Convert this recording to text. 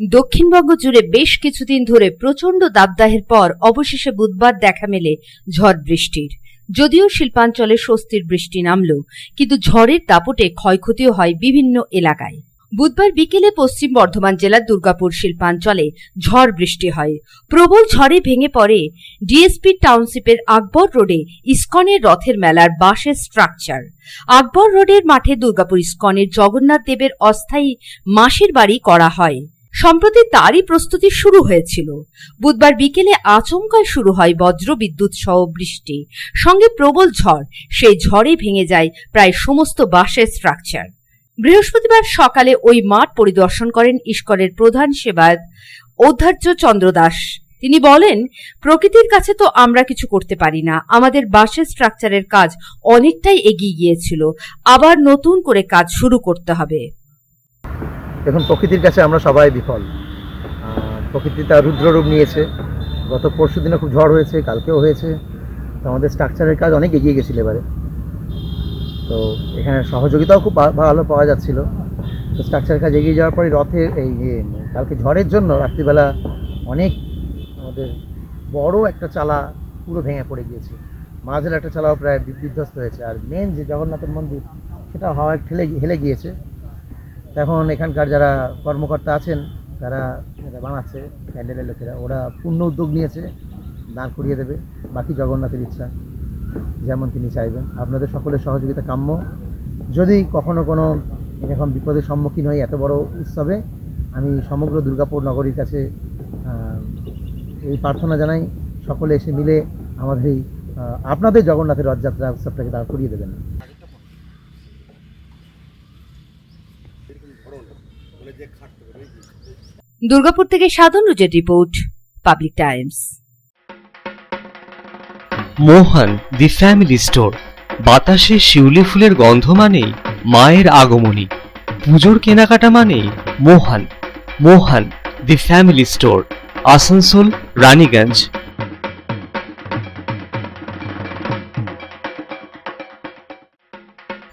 দক্ষিণবঙ্গ জুড়ে বেশ কিছুদিন ধরে প্রচণ্ড দাবদাহের পর অবশেষে বুধবার দেখা মেলে ঝড় বৃষ্টির। যদিও শিল্পাঞ্চলে স্বস্তির বৃষ্টি নামল, কিন্তু ঝড়ের দাপটে ক্ষয়ক্ষতিও হয় বিভিন্ন এলাকায়। বুধবার বিকেলে পশ্চিম বর্ধমান জেলার দুর্গাপুর শিল্পাঞ্চলে ঝড় বৃষ্টি হয়। প্রবল ঝড়ে ভেঙে পড়ে ডিএসপি টাউনশিপের আকবর রোডে ইস্কনের রথের মেলার বাঁশের স্ট্রাকচার আকবর রোডের মাঠে দুর্গাপুর ইস্কনের জগন্নাথ দেবের অস্থায়ী মাসির বাড়ি করা হয়। সম্প্রতি তারই প্রস্তুতি শুরু হয়েছিল। বুধবার বিকেলে আচমকায় শুরু হয় বজ্র বিদ্যুৎ সহ বৃষ্টি। সঙ্গে প্রবল ঝড়, সেই ঝড়ে ভেঙে যায় প্রায় সমস্ত বাঁশের স্ট্রাকচার বৃহস্পতিবার সকালে ওই মাঠ পরিদর্শন করেন ইস্কনের প্রধান সেবায়ত অধ্যার্য চন্দ্র দাস। তিনি বলেন, প্রকৃতির কাছে তো আমরা কিছু করতে পারি না। আমাদের বাঁশের স্ট্রাকচারের কাজ অনেকটাই এগিয়ে গিয়েছিল। আবার নতুন করে কাজ শুরু করতে হবে। দেখুন, প্রকৃতির কাছে আমরা সবাই বিফল। প্রকৃতি তার রুদ্ররূপ নিয়েছে। গত পরশু দিনে খুব ঝড় হয়েছে, কালকেও হয়েছে। তো আমাদের স্ট্রাকচারের কাজ অনেক এগিয়ে গেছিল এবারে। তো এখানে সহযোগিতাও খুব ভালো পাওয়া যাচ্ছিল। তো স্ট্রাকচারের কাজ এগিয়ে যাওয়ার পরে রথের এই যে কালকে ঝড়ের জন্য রাত্রিবেলা অনেক আমাদের বড় একটা চালা পুরো ভেঙে পড়ে গিয়েছে। মাঝের একটা চালাও প্রায় বিধ্বস্ত হয়েছে। আর মেন যে জগন্নাথের মন্দির, সেটা হাওয়ায় ঠেলে হেলে গিয়েছে। এখন এখানকার যারা কর্মকর্তা আছেন, তারা যারা বানাচ্ছে, প্যান্ডেলের লোকেরা। ওরা পূর্ণ উদ্যোগ নিয়েছে, দাঁড় করিয়ে দেবে। বাকি জগন্নাথের ইচ্ছা, যেমন তিনি চাইবেন। আপনাদের সকলের সহযোগিতা কাম্য। যদি কখনো কোনো এরকম বিপদের সম্মুখীন হই এত বড় উৎসবে, আমি সমগ্র দুর্গাপুর নগরীর কাছে এই প্রার্থনা জানাই। সকলে এসে মিলে আমাদের এই আপনাদের জগন্নাথের রথযাত্রা উৎসবটাকে দাঁড় করিয়ে দেবেন। দুর্গাপুর থেকে Sadhan রুজের report Public Times. Mohan the family store. বাতাসে শিউলি ফুলের গন্ধ মানেই মায়ের আগমনী। পুজোর কেনাকাটা মানেই Mohan. Mohan the family store Asansol Raniganj.